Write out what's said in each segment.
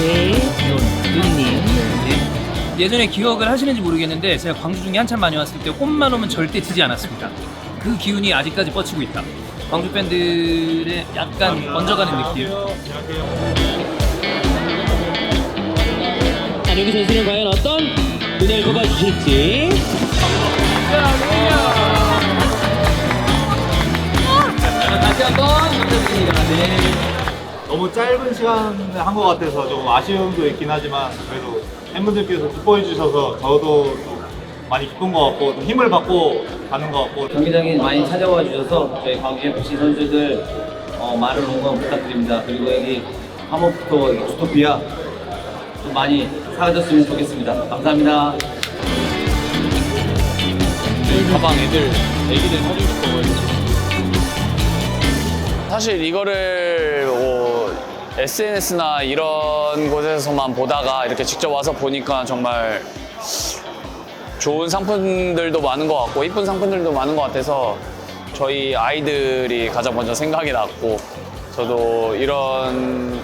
네. 예전에 기억을 하시는지 모르겠는데 제가 광주 중에 한참 많이 왔을 때 꽃만 오면 절대 지지 않았습니다. 그 기운이 아직까지 뻗치고 있다. 광주 밴드의 약간 얹어가는 느낌. 안영기 선수는 과연 어떤 무대를 뽑아주실지. 너무 짧은 시간에 한 것 같아서 조금 아쉬움도 있긴 하지만 그래도 팬분들께서 기뻐해 주셔서 저도 좀 많이 기쁜 것 같고 좀 힘을 받고 가는 것 같고 경기장에 많이 찾아와 주셔서 저희 광주 FC 선수들 어, 많은 응원 부탁드립니다. 그리고 여기 하모프토 여기 주토피아 좀 많이 사라졌으면 좋겠습니다. 감사합니다. 가방 애들 애기들 사주고 싶어가지고 사실 이거를 뭐 SNS나 이런 곳에서만 보다가 이렇게 직접 와서 보니까 정말 좋은 상품들도 많은 것 같고 이쁜 상품들도 많은 것 같아서 저희 아이들이 가장 먼저 생각이 났고 저도 이런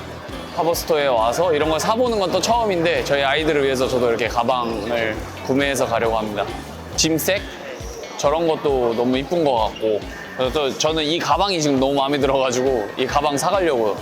하버스토어에 와서 이런 걸 사보는 건 또 처음인데 저희 아이들을 위해서 저도 이렇게 가방을 구매해서 가려고 합니다. 짐색 저런 것도 너무 이쁜 것 같고 또 저는 이 가방이 지금 너무 마음에 들어가지고 이 가방 사가려고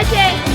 Okay.